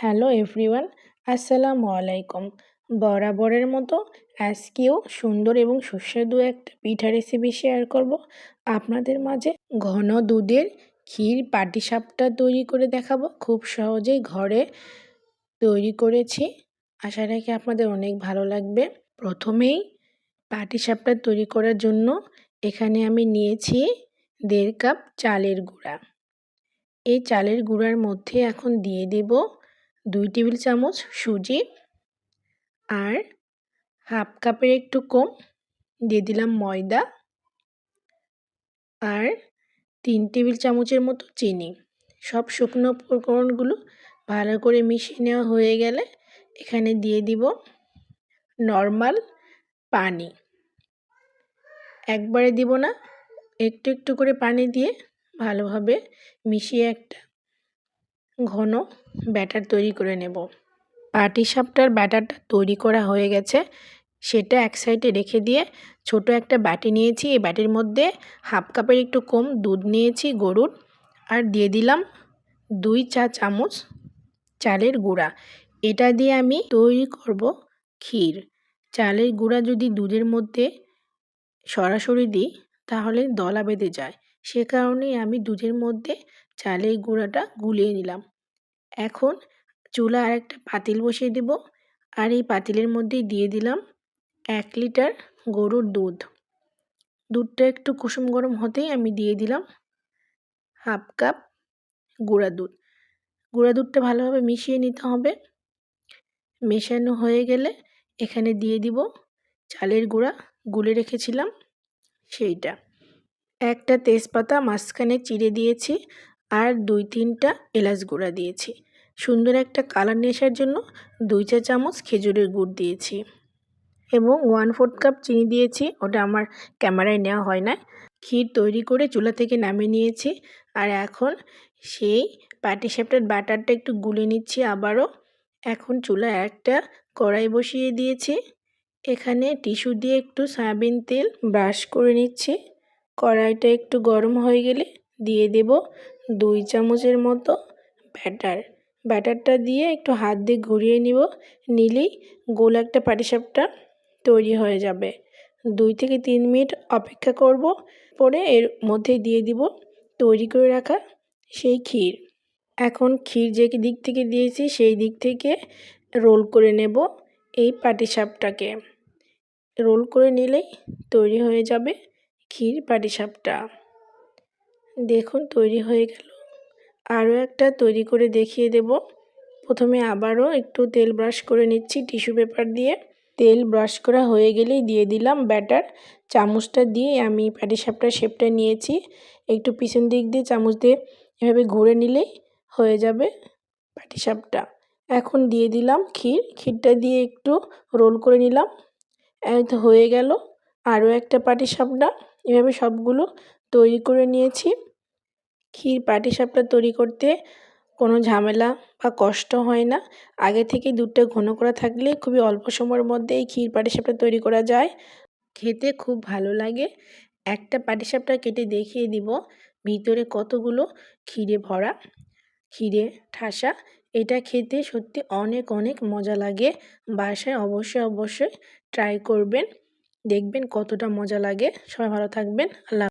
Hello everyone, আসসালামু আলাইকুম। বরাবরের মতো আজকেও সুন্দর এবং সুস্বাদু একটা পিঠা রেসিপি শেয়ার করব। আপনাদের মাঝে ঘন দুধের ক্ষীর পাটিসাপটা তৈরি করে দেখাবো। খুব সহজেই ঘরে তৈরি করেছি। আশা রাখি আপনাদের অনেক ভালো লাগবে। প্রথমেই পাটিসাপটা তৈরি করার জন্য এখানে আমি নিয়েছি দেড় কাপ চালের গুঁড়া। এই চালের গুঁড়ার মধ্যে এখন দিয়ে দেব দুই টেবিল চামচ সুজি আর হাফ কাপের একটু কম দিয়ে দিলাম ময়দা আর তিন টেবিল চামচের মতো চিনি। সব শুকনো উপকরণগুলো ভালো করে মিশিয়ে নেওয়া হয়ে গেলে এখানে দিয়ে দিব নর্মাল পানি। একবারে দিব না, একটু একটু করে পানি দিয়ে ভালোভাবে মিশিয়ে একটা ঘন ব্যাটার তৈরি করে নেব। পাটিসাপটার ব্যাটারটা তৈরি করা হয়ে গেছে। সেটা এক সাইডে রেখে দিয়ে ছোট একটা বাটি নিয়েছি। এই বাটির মধ্যে হাফ কাপের একটু কম দুধ নিয়েছি, গরুর। আর দিয়ে দিলাম দুই চা চামচ চালের গুঁড়া। এটা দিয়ে আমি তৈরি করব ক্ষীর। চালের গুঁড়া যদি দুধের মধ্যে সরাসরি দিই, তাহলে দলা বেঁধে যায়। সে কারণেই আমি দুধের মধ্যে চালের গুঁড়াটা গুলিয়ে নিলাম। এখন চুলা আর একটা পাতিল বসিয়ে দেব আর এই পাতিলের মধ্যে দিয়ে দিলাম এক লিটার গরুর দুধ। দুধটা একটু কুসুম গরম হতেই আমি দিয়ে দিলাম হাফ কাপ গুঁড়া দুধ। গুঁড়া দুধটা ভালোভাবে মিশিয়ে নিতে হবে। মেশানো হয়ে গেলে এখানে দিয়ে দিব চালের গুঁড়া, গুলে রেখেছিলাম সেইটা। একটা তেজপাতা মাঝখানে চিড়ে দিয়েছি আর দুই তিনটা এলাচ গুঁড়া দিয়েছি। সুন্দর একটা কালার নিয়ে আসার জন্য দুই চা চামচ খেজুরের গুড় দিয়েছি এবং ওয়ান ফোর্থ কাপ চিনি দিয়েছি। ওটা আমার ক্যামেরায় নেওয়া হয় না। ক্ষীর তৈরি করে চুলা থেকে নামিয়ে নিয়েছি। আর এখন সেই পাটিসাপটার বাটারটা একটু গুলে নিচ্ছি আবারও। এখন চুলা একটা কড়াই বসিয়ে দিয়েছি। এখানে টিস্যু দিয়ে একটু সয়াবিন তেল ব্রাশ করে নিচ্ছি। কড়াইটা একটু গরম হয়ে গেলে দিয়ে দেব দুই চামচের মতো ব্যাটার। ব্যাটারটা দিয়ে একটু হাত দিয়ে ঘুরিয়ে নিব, নিলেই গোল একটা পাটিসাপটা তৈরি হয়ে যাবে। দুই থেকে তিন মিনিট অপেক্ষা করব, পরে এর মধ্যে দিয়ে দিব তৈরি করে রাখা সেই ক্ষীর। এখন ক্ষীর যে দিক থেকে দিয়েছি, সেই দিক থেকে রোল করে নেব এই পাটিসাপটাকে। রোল করে নিলেই তৈরি হয়ে যাবে ক্ষীর পাটিসাপটা। দেখুন, তৈরি হয়ে গেল। আরও একটা তৈরি করে দেখিয়ে দেব। প্রথমে আবারও একটু তেল ব্রাশ করে নিচ্ছি টিস্যু পেপার দিয়ে। তেল ব্রাশ করা হয়ে গেলেই দিয়ে দিলাম ব্যাটার। চামচটা দিয়ে আমি পাটিসাপটার শেপটা নিয়েছি। একটু পিছন দিক দিয়ে চামচ দিয়ে এভাবে ঘুরে নিলেই হয়ে যাবে পাটিসাপটা এখন দিয়ে দিলাম ক্ষীর। ক্ষীরটা দিয়ে একটু রোল করে নিলাম। তো হয়ে গেল। আরও একটা পাটিসাপটা এভাবে সবগুলো তৈরি করে নিয়েছি। ক্ষীর পাটিসাপটা তৈরি করতে কোনো ঝামেলা বা কষ্ট হয় না। আগে থেকে দুধটা ঘন করা থাকলে খুবই অল্প সময়ের মধ্যে এই ক্ষীর পাটিসাপটা তৈরি করা যায়। খেতে খুব ভালো লাগে। একটা পাটিসাপটা কেটে দেখিয়ে দিব ভিতরে কতগুলো ক্ষীরে ভরা, ক্ষীরে ঠাসা। এটা খেতে সত্যি অনেক অনেক মজা লাগে। বাসায় অবশ্যই অবশ্যই ট্রাই করবেন। দেখবেন কতটা মজা লাগে। সবাই ভালো থাকবেন। আল্লাহ